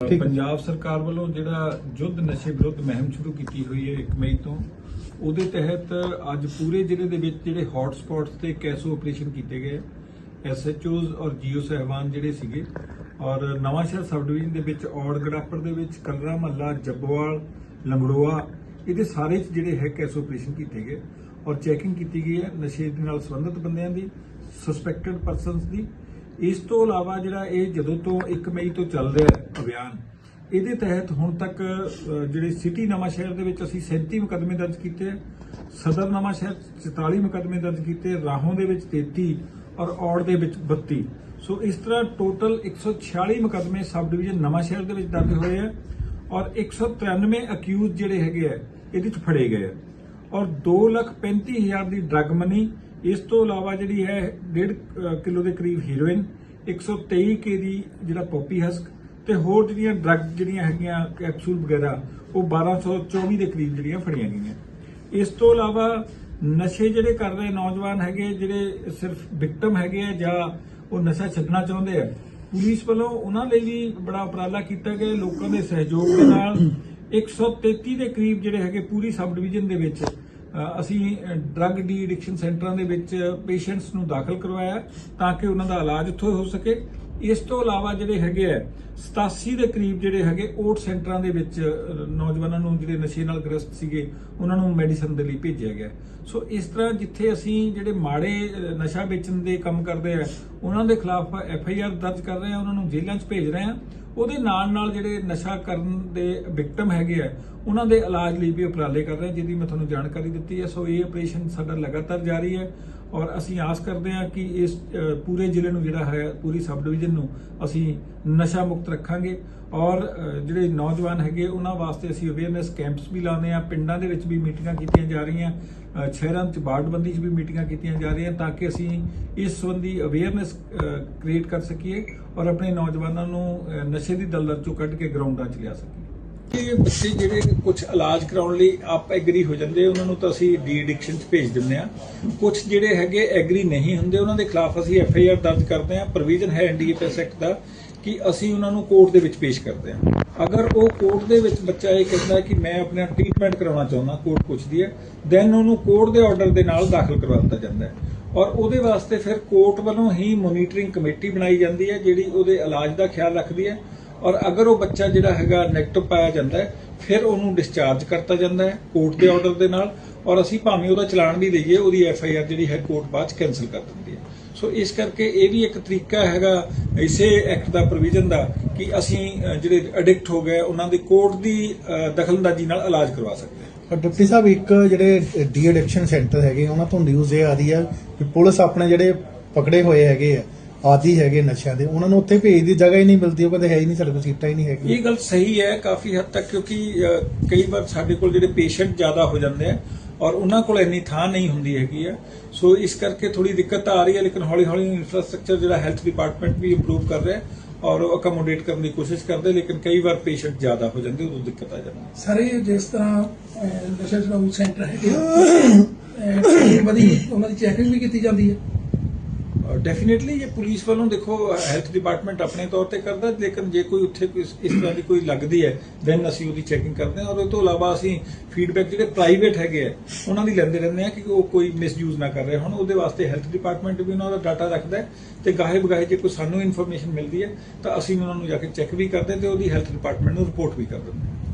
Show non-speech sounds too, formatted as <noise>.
ਪੰਜਾਬ ਸਰਕਾਰ ਵੱਲੋਂ ਜਿਹੜਾ ਯੁੱਧ ਨਸ਼ੇ ਵਿਰੁੱਧ ਮੁਹਿੰਮ ਸ਼ੁਰੂ ਕੀਤੀ ਹੋਈ ਹੈ 1 ਮਈ ਤੋਂ, ਉਹਦੇ ਤਹਿਤ ਅੱਜ ਪੂਰੇ ਜ਼ਿਲ੍ਹੇ ਦੇ ਵਿੱਚ ਜਿਹੜੇ ਹੌਟ ਸਪੌਟਸ ਤੇ ਕੈਸੋ ਆਪਰੇਸ਼ਨ ਕੀਤੇ ਗਏ। ਐਸਐਚਓਜ਼ ਔਰ ਜੀਓ ਸਹਿਬਾਨ ਜਿਹੜੇ ਸੀਗੇ ਔਰ ਨਵਾਂਸ਼ਹਿਰ ਸਬ ਡਿਵੀਜ਼ਨ ਦੇ ਵਿੱਚ ਔੜ ਗੜਾਪਰ ਦੇ ਵਿੱਚ ਕਲਰਾ ਮਹੱਲਾ, ਜੱਬੋਵਾਲ, ਲੰਗੜੋਆ, ਇਹਦੇ ਸਾਰੇ 'ਚ ਜਿਹੜੇ ਹੈ ਕੈਸੋ ਆਪਰੇਸ਼ਨ ਕੀਤੇ ਗਏ। ਔਰ ਚੈਕਿੰਗ ਕੀਤੀ ਗਈ ਹੈ ਨਸ਼ੇ ਦੇ ਨਾਲ ਸੰਬੰਧਿਤ ਬੰਦਿਆਂ ਦੀ ਸਸਪੈਕਟਡ ਪਰਸਨਸ ਦੀ। ਇਸ ਤੋਂ ਇਲਾਵਾ ਜਿਹੜਾ ਇਹ ਜਦੋਂ ਤੋਂ 1 ਮਈ ਤੋਂ ਚੱਲ ਰਿਹਾ ਹੈ ਅਭਿਆਨ, ਇਹਦੇ ਤਹਿਤ ਹੁਣ ਤੱਕ ਜਿਹੜੇ ਸਿਟੀ ਨਵਾਂ ਸ਼ਹਿਰ ਦੇ ਵਿੱਚ ਅਸੀਂ 37 ਮੁਕੱਦਮੇ ਦਰਜ ਕੀਤੇ ਹੈ ਸਦਰ ਨਵਾਂ ਸ਼ਹਿਰ 'ਚ 44 ਮੁਕੱਦਮੇ ਦਰਜ ਕੀਤੇ ਰਾਹੋਂ ਦੇ ਵਿੱਚ 33 ਔਰ ਔੜ ਦੇ ਵਿੱਚ 32 ਸੋ ਇਸ ਤਰ੍ਹਾਂ ਟੋਟਲ 146 ਮੁਕੱਦਮੇ ਸਬ ਡਿਵੀਜ਼ਨ ਨਵਾਂ ਸ਼ਹਿਰ ਦੇ ਵਿੱਚ ਦਰਜ ਹੋਏ ਹੈ ਔਰ 193 ਅਕਿਊਜ਼ ਜਿਹੜੇ ਹੈਗੇ ਆ, ਇਹਦੇ ਚ ਫੜੇ ਗਏ ਆ। ਔਰ 235000 ਦੀ ਡਰੱਗ ਮਨੀ ਇਸ ਤੋਂ ਇਲਾਵਾ ਜਿਹੜੀ ਹੈ 1.5 ਕਿਲੋ ਦੇ ਕਰੀਬ ਹੀਰੋਇਨ 123 ਕੇ ਦੀ ਜਿਹੜਾ ਪੋਪੀ ਹਸਕ ਤੇ ਹੋਰ ਜਿਹੜੀਆਂ ਡਰੱਗ ਜਿਹੜੀਆਂ ਹੈਗੀਆਂ ਕੈਪਸੂਲ ਵਗੈਰਾ, ਉਹ 1224 ਦੇ ਕਰੀਬ ਜਿਹੜੀਆਂ ਫੜੀਆਂ ਗਈਆਂ। ਇਸ ਤੋਂ ਇਲਾਵਾ ਨਸ਼ੇ ਜਿਹੜੇ ਕਰ ਰਹੇ ਨੌਜਵਾਨ ਹੈਗੇ, ਜਿਹੜੇ ਸਿਰਫ ਵਿਕਟਮ ਹੈਗੇ ਆ ਜਾਂ ਉਹ ਨਸ਼ਾ ਛੱਡਣਾ ਚਾਹੁੰਦੇ ਆ, ਪੁਲਿਸ ਵੱਲੋਂ ਉਹਨਾਂ ਲਈ ਵੀ ਬੜਾ ਉਪਰਾਲਾ ਕੀਤਾ ਗਿਆ। ਲੋਕਾਂ ਦੇ ਸਹਿਯੋਗ ਦੇ ਨਾਲ 133 ਦੇ ਕਰੀਬ ਜਿਹੜੇ ਹੈਗੇ ਪੂਰੀ ਸਬ ਡਿਵੀਜ਼ਨ ਦੇ ਵਿੱਚ ਅਸੀਂ ਡਰੱਗ ਡੀ ਐਡਿਕਸ਼ਨ ਸੈਂਟਰਾਂ ਦੇ ਵਿੱਚ ਪੇਸ਼ੈਂਟਸ ਨੂੰ ਦਾਖਲ ਕਰਵਾਇਆ ਤਾਂ ਕਿ ਉਹਨਾਂ ਦਾ ਇਲਾਜ ਉੱਥੋਂ ਹੋ ਸਕੇ। ਇਸ ਤੋਂ ਇਲਾਵਾ ਜਿਹੜੇ ਹੈਗੇ ਆ 87 ਦੇ ਕਰੀਬ ਜਿਹੜੇ ਹੈਗੇ ਓਟ ਸੈਂਟਰਾਂ ਦੇ ਵਿੱਚ ਨੌਜਵਾਨਾਂ ਨੂੰ ਜਿਹੜੇ ਨਸ਼ੇ ਨਾਲ ਗ੍ਰਸਤ ਸੀਗੇ, ਉਹਨਾਂ ਨੂੰ ਮੈਡੀਸਨ ਦੇ ਲਈ ਭੇਜਿਆ ਗਿਆ। ਸੋ ਇਸ ਤਰ੍ਹਾਂ ਜਿੱਥੇ ਅਸੀਂ ਜਿਹੜੇ ਮਾੜੇ ਨਸ਼ਾ ਵੇਚਣ ਦੇ ਕੰਮ ਕਰਦੇ ਆ, ਉਹਨਾਂ ਦੇ ਖਿਲਾਫ ਐਫ ਆਈ ਆਰ ਦਰਜ ਕਰ ਰਹੇ ਆ, ਉਹਨਾਂ ਨੂੰ ਜੇਲ੍ਹਾਂ 'ਚ ਭੇਜ ਰਹੇ ਆ। ਉਹਦੇ ਨਾਲ ਨਾਲ ਜਿਹੜੇ ਨਸ਼ਾ ਕਰਨ ਦੇ ਵਿਕਟਮ ਹੈਗੇ ਆ, ਉਹਨਾਂ ਦੇ ਇਲਾਜ ਲਈ ਵੀ ਉਪਰਾਲੇ ਕਰ ਰਹੇ ਜਿਹਦੀ ਮੈਂ ਤੁਹਾਨੂੰ ਜਾਣਕਾਰੀ ਦਿੱਤੀ ਹੈ ਸੋ ਇਹ ਆਪਰੇਸ਼ਨ ਸਾਡਾ ਲਗਾਤਾਰ ਜਾਰੀ ਹੈ ਔਰ ਅਸੀਂ ਆਸ ਕਰਦੇ ਹਾਂ ਕਿ ਇਸ ਪੂਰੇ ਜ਼ਿਲ੍ਹੇ ਨੂੰ ਜਿਹੜਾ ਹੈ, ਪੂਰੀ ਸਬ ਡਿਵੀਜ਼ਨ ਨੂੰ ਅਸੀਂ ਨਸ਼ਾ ਮੁਕਤ ਰੱਖਾਂਗੇ ਔਰ ਜਿਹੜੇ ਨੌਜਵਾਨ ਹੈਗੇ, ਉਹਨਾਂ ਵਾਸਤੇ ਅਸੀਂ ਅਵੇਅਰਨੈਸ ਕੈਂਪਸ ਵੀ ਲਾਉਂਦੇ ਆ, ਪਿੰਡਾਂ ਦੇ ਵਿੱਚ ਵੀ ਮੀਟਿੰਗਾਂ ਕੀਤੀਆਂ ਜਾ ਰਹੀਆਂ ਸ਼ਹਿਰਾਂ 'ਚ ਬਾੜਬੰਦੀ 'ਚ ਵੀ ਮੀਟਿੰਗਾਂ ਕੀਤੀਆਂ ਜਾ ਰਹੀਆਂ ਤਾਂ ਕਿ ਅਸੀਂ ਇਸ ਸੰਬੰਧੀ ਅਵੇਅਰਨੈਸ ਕ੍ਰੀਏਟ ਕਰ ਸਕੀਏ ਔਰ ਆਪਣੇ ਨੌਜਵਾਨਾਂ ਨੂੰ ਨਸ਼ੇ ਦੀ ਦਲਦਲ ਚੋਂ ਕੱਢ ਕੇ ਗਰਾਊਂਡਾਂ 'ਚ ਲਿਆ ਸਕੀਏ। ਇਹ ਬੱਚੇ ਜਿਹੜੇ ਕੁਝ ਇਲਾਜ ਕਰਾਉਣ ਲਈ ਆਪ ਐਗਰੀ ਹੋ ਜਾਂਦੇ, ਉਹਨਾਂ ਨੂੰ ਤਾਂ ਅਸੀਂ ਡੀ ਐਡਿਕਸ਼ਨ 'ਚ ਭੇਜ ਦਿੰਦੇ ਆ ਕੁਝ ਜਿਹੜੇ ਹੈਗੇ ਐਗਰੀ ਨਹੀਂ ਹੁੰਦੇ, ਉਹਨਾਂ ਦੇ ਖਿਲਾਫ ਅਸੀਂ ਐਫ ਆਈ ਆਰ ਦਰਜ ਕਰਦੇ ਆ ਪ੍ਰੋਵੀਜ਼ਨ ਹੈ ਐਨਡੀਪੀਐਸ ਐਕਟ ਦਾ ਕਿ ਅਸੀਂ ਉਹਨਾਂ ਨੂੰ ਕੋਰਟ ਦੇ ਵਿੱਚ ਪੇਸ਼ ਕਰਦੇ ਆ ਅਗਰ ਉਹ ਕੋਰਟ ਦੇ ਵਿੱਚ ਬੱਚਾ ਇਹ ਕਹਿੰਦਾ ਕਿ ਮੈਂ ਆਪਣਾ ਟ੍ਰੀਟਮੈਂਟ ਕਰਾਉਣਾ ਚਾਹੁੰਦਾ ਕੋਰਟ ਪੁੱਛਦੀ ਹੈ ਦੈਨ ਉਹਨੂੰ ਕੋਰਟ ਦੇ ਆਰਡਰ ਦੇ ਨਾਲ ਦਾਖਲ ਕਰਵਾ ਦਿੱਤਾ ਜਾਂਦਾ ਹੈ। ਔਰ ਉਹਦੇ ਵਾਸਤੇ ਫਿਰ ਕੋਰਟ ਵੱਲੋਂ ਹੀ ਮੋਨੀਟਰਿੰਗ ਕਮੇਟੀ ਬਣਾਈ ਜਾਂਦੀ ਹੈ ਜਿਹੜੀ ਉਹਦੇ ਇਲਾਜ ਦਾ ਖਿਆਲ ਰੱਖਦੀ ਹੈ। ਔਰ ਅਗਰ ਉਹ ਬੱਚਾ ਜਿਹੜਾ ਹੈਗਾ ਨੈਗੇਟਿਵ ਪਾਇਆ ਜਾਂਦਾ ਹੈ ਫਿਰ ਉਹਨੂੰ ਡਿਸਚਾਰਜ ਕਰਤਾ ਜਾਂਦਾ ਹੈ ਕੋਰਟ ਦੇ ਆਰਡਰ ਦੇ ਨਾਲ। ਔਰ ਅਸੀਂ ਭਾਵੇਂ ਉਹਦਾ ਚਲਾਨ ਵੀ ਦੇਈਏ ਉਹਦੀ ਐਫ ਆਈ ਆਰ ਜਿਹੜੀ ਹੈ ਕੋਰਟ ਬਾਅਦ ਚ ਕੈਨਸਲ ਕਰ ਦਿੰਦੀ ਹੈ। ਸੋ ਇਸ ਕਰਕੇ ਇਹ ਵੀ ਇੱਕ ਤਰੀਕਾ ਹੈਗਾ ਇਸੇ ਐਕਟ ਦਾ ਪ੍ਰੋਵੀਜ਼ਨ ਦਾ ਕਿ ਅਸੀਂ ਜਿਹੜੇ ਐਡਿਕਟ ਹੋ ਗਏ ਉਹਨਾਂ ਦੀ ਕੋਰਟ ਦੀ ਅ, ਦਖਲਅੰਦਾਜ਼ੀ ਨਾਲ ਇਲਾਜ ਕਰਵਾ ਸਕਦੇ ਹਾਂ। ਡਿਪਟੀ ਸਾਹਿਬ, ਇੱਕ ਜਿਹੜੇ ਡੀ ਐਡਿਕਸ਼ਨ ਸੈਂਟਰ ਹੈਗੇ, ਉਹਨਾਂ ਤੋਂ ਨਿਊਜ਼ ਇਹ ਆ ਰਹੀ ਹੈ ਕਿ ਪੁਲਿਸ ਆਪਣੇ ਜਿਹੜੇ ਪਕੜੇ ਹੋਏ ਹੈਗੇ ਆ, ਆਦੀ ਹੈਗੇ ਨਸ਼ਿਆਂ ਦੇ, ਉਹਨਾਂ ਨੂੰ ਉੱਥੇ ਭੇਜ ਦੀ ਜਗ੍ਹਾ ਹੀ ਨਹੀਂ ਮਿਲਦੀ, ਉਹ ਕਹਿੰਦੇ ਹੈ ਹੀ ਨਹੀਂ, ਸਾਡੇ ਕੋਲ ਸੀਟਾਂ ਹੀ ਨਹੀਂ ਹੈਗੀਆਂ। ਇਹ ਗੱਲ ਸਹੀ ਹੈ ਕਾਫੀ ਹੱਦ ਤੱਕ, ਕਿਉਂਕਿ ਕਈ ਵਾਰ ਸਾਡੇ ਕੋਲ ਜਿਹੜੇ ਪੇਸ਼ੈਂਟ ਜ਼ਿਆਦਾ ਹੋ ਜਾਂਦੇ ਆ ਔਰ ਉਹਨਾਂ ਕੋਲ ਇੰਨੀ ਥਾਂ ਨਹੀਂ ਹੁੰਦੀ ਹੈਗੀ ਆ। ਸੋ ਇਸ ਕਰਕੇ ਥੋੜੀ ਦਿੱਕਤ ਤਾਂ ਆ ਰਹੀ ਹੈ, ਲੇਕਿਨ ਹੌਲੀ ਹੌਲੀ ਇਨਫਰਾਸਟ੍ਰਕਚਰ ਜਿਹੜਾ ਹੈਲਥ ਡਿਪਾਰਟਮੈਂਟ ਵੀ ਇੰਪਰੂਵ ਕਰ ਰਿਹਾ ਔਰ ਉਹ ਅਕਮੋਡੇਟ ਕਰਨ ਦੀ ਕੋਸ਼ਿਸ਼ ਕਰਦੇ ਲੇਕਿਨ ਕਈ ਵਾਰ ਪੇਸ਼ੈਂਟ ਜ਼ਿਆਦਾ ਹੋ ਜਾਂਦੇ ਉਦੋਂ ਦਿੱਕਤ ਆ ਜਾਂਦੀ ਸਾਰੇ ਜਿਸ ਤਰ੍ਹਾਂ ਨਸ਼ਾ ਛੁਡਾਊ ਸੈਂਟਰ ਹੈਗੇ <coughs> ਵਧੀ ਉਹਨਾਂ ਦੀ ਚੈਕਿੰਗ ਵੀ ਕੀਤੀ ਜਾਂਦੀ ਹੈ। ਡੈਫੀਨਿਟਲੀ ਇਹ ਪੁਲਿਸ ਵੱਲੋਂ ਦੇਖੋ ਹੈਲਥ ਡਿਪਾਰਟਮੈਂਟ ਆਪਣੇ ਤੌਰ ਤੇ ਕਰਦਾ, ਲੇਕਿਨ ਜੇ ਕੋਈ ਉੱਥੇ ਕੋਈ ਇਸ ਤਰ੍ਹਾਂ ਦੀ ਕੋਈ ਲੱਗਦੀ ਹੈ ਦੈਨ ਅਸੀਂ ਉਹਦੀ ਚੈਕਿੰਗ ਕਰਦੇ ਹਾਂ ਔਰ ਉਹ ਤੋਂ ਇਲਾਵਾ ਅਸੀਂ ਫੀਡਬੈਕ ਜਿਹੜੇ ਪ੍ਰਾਈਵੇਟ ਹੈਗੇ ਆ, ਉਹਨਾਂ ਦੀ ਲੈਂਦੇ ਰਹਿੰਦੇ ਆ ਕਿ ਉਹ ਕੋਈ ਮਿਸਯੂਜ਼ ਨਾ ਕਰ ਰਹੇ ਹੁਣ। ਉਹਦੇ ਵਾਸਤੇ ਹੈਲਥ ਡਿਪਾਰਟਮੈਂਟ ਵੀ ਉਹਨਾਂ ਦਾ ਡਾਟਾ ਰੱਖਦਾ ਹੈ ਤੇ ਗਾਹੇ ਬਗਾਹੇ ਜੇ ਕੋਈ ਸਾਨੂੰ ਇਨਫੋਰਮੇਸ਼ਨ ਮਿਲਦੀ ਹੈ, ਤਾਂ ਅਸੀਂ ਉਹਨਾਂ ਨੂੰ ਜਾ ਕੇ ਚੈੱਕ ਵੀ ਕਰਦੇ ਹਾਂ ਤੇ ਉਹਦੀ ਹੈਲਥ ਡਿਪਾਰਟਮੈਂਟ ਨੂੰ ਰਿਪੋਰਟ ਵੀ ਕਰ ਦਿੰਦੇ